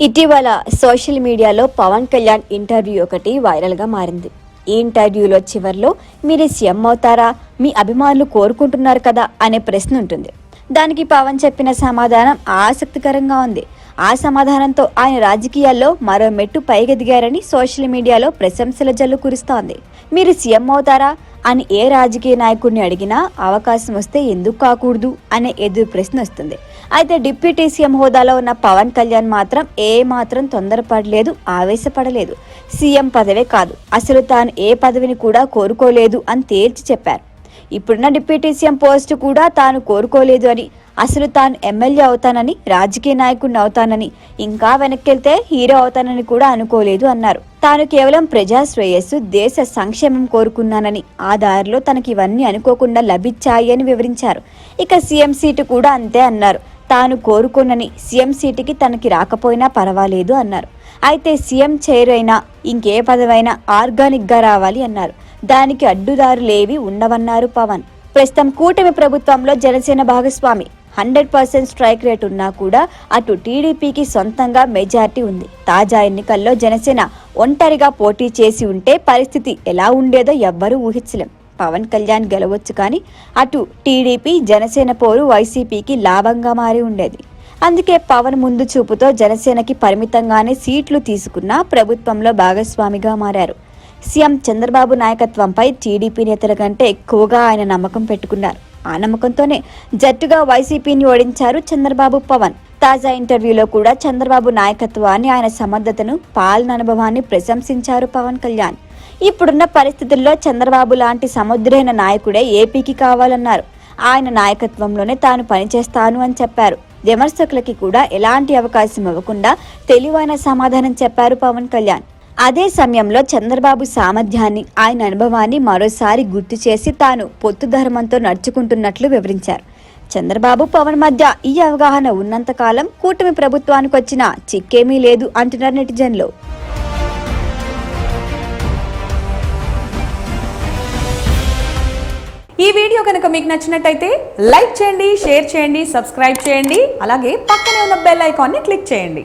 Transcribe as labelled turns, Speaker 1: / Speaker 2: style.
Speaker 1: ఇటీవల సోషల్ మీడియాలో పవన్ కళ్యాణ్ ఇంటర్వ్యూ ఒకటి వైరల్గా మారింది. ఈ ఇంటర్వ్యూలో చివర్లో మీరు సీఎం అవుతారా? మీ అభిమానులు కోరుకుంటున్నారు కదా? అనే ప్రశ్న ఉంటుంది. దానికి పవన్ చెప్పిన సమాధానం ఆసక్తికరంగా ఉంది. ఆ సమాధానంతో ఆయన రాజకీయాల్లో మరో మెట్టు పైకెదిగారని సోషల్ మీడియాలో ప్రశంసల జల్లు కురుస్తోంది. మీరు సీఎం అవుతారా? అని ఏ రాజకీయ నాయకుడిని అడిగినా అవకాశం వస్తే ఎందుకు కాకూడదు? అనే ఎదురు ప్రశ్న వస్తుంది. అయితే డిప్యూటీ సీఎం హోదాలో ఉన్న పవన్ కళ్యాణ్ మాత్రం ఏ మాత్రం తొందరపడలేదు ఆవేశపడలేదు. సీఎం పదవే కాదు. అసలు తాను ఏ పదవిని కూడా కోరుకోలేదు అని తేల్చి చెప్పారు. ఇప్పుడున్న డిప్యూటీ సీఎం పోస్టు కూడా తాను కోరుకోలేదు అని అసలు తాను ఎమ్మెల్యే అవుతానని రాజకీయ నాయకుడిని అవుతానని ఇంకా వెనక్కెళ్తే హీరో అవుతానని కూడా అనుకోలేదు అన్నారు. తాను కేవలం ప్రజా శ్రేయస్సు దేశ సంక్షేమం కోరుకున్నానని ఆ దారిలో తనకి ఇవన్నీ అనుకోకుండా లభించాయి అని వివరించారు. ఇక సీఎం సీటు కూడా అంతే అన్నారు. తాను కోరుకున్నని సీఎం సీటుకి తనకి రాకపోయినా పర్వాలేదు అన్నారు. అయితే సీఎం చైర్ అయినా ఇంకే పదవైనా ఆర్గానిక్గా రావాలి అన్నారు. దానికి అడ్డుదారులేవి ఉండవన్నారు పవన్. ప్రస్తుతం కూటమి ప్రభుత్వంలో జనసేన భాగస్వామి. హండ్రెడ్ పర్సెంట్ స్ట్రైక్ రేట్ ఉన్నా కూడా అటు టీడీపీకి సొంతంగా మెజార్టీ ఉంది. తాజా ఎన్నికల్లో జనసేన ఒంటరిగా పోటీ చేసి ఉంటే పరిస్థితి ఎలా ఉండేదో ఎవ్వరూ ఊహించలేం. పవన్ కళ్యాణ్ గెలవచ్చు కానీ అటు టీడీపీ జనసేన పోరు వైసీపీకి లాభంగా మారి ఉండేది. అందుకే పవన్ ముందు చూపుతో జనసేనకి పరిమితంగానే సీట్లు తీసుకున్న ప్రభుత్వంలో భాగస్వామిగా మారారు. సీఎం చంద్రబాబు నాయకత్వంపై టీడీపీ నేతల కంటే ఎక్కువగా ఆయన నమ్మకం పెట్టుకున్నారు. ఆ నమ్మకంతోనే జట్టుగా వైసీపీని ఓడించారు చంద్రబాబు పవన్. తాజా ఇంటర్వ్యూలో కూడా చంద్రబాబు నాయకత్వాన్ని ఆయన సమర్థతను పాలన అనుభవాన్ని ప్రశంసించారు పవన్ కళ్యాణ్. ఇప్పుడున్న పరిస్థితుల్లో చంద్రబాబు లాంటి సముద్రైన నాయకుడే ఏపీకి కావాలన్నారు. ఆయన నాయకత్వంలోనే తాను పనిచేస్తాను అని చెప్పారు. విమర్శకులకి కూడా ఎలాంటి అవకాశం ఇవ్వకుండా తెలివైన సమాధానం చెప్పారు పవన్ కళ్యాణ్. అదే సమయంలో చంద్రబాబు సామర్థ్యాన్ని ఆయన అనుభవాన్ని మరోసారి గుర్తు చేసి తాను పొత్తు ధర్మంతో నడుచుకుంటున్నట్లు వివరించారు. చంద్రబాబు పవన్ మధ్య ఈ అవగాహన ఉన్నంతకాలం కూటమి ప్రభుత్వానికి వచ్చిన చిక్కేమీ లేదు అంటున్నారు నెటిజన్లు.
Speaker 2: ఈ వీడియో కనుక మీకు నచ్చినట్టయితే లైక్ చేయండి షేర్ చేయండి సబ్స్క్రైబ్ చేయండి అలాగే పక్కనే ఉన్న బెల్ ఐకాన్ని క్లిక్ చేయండి.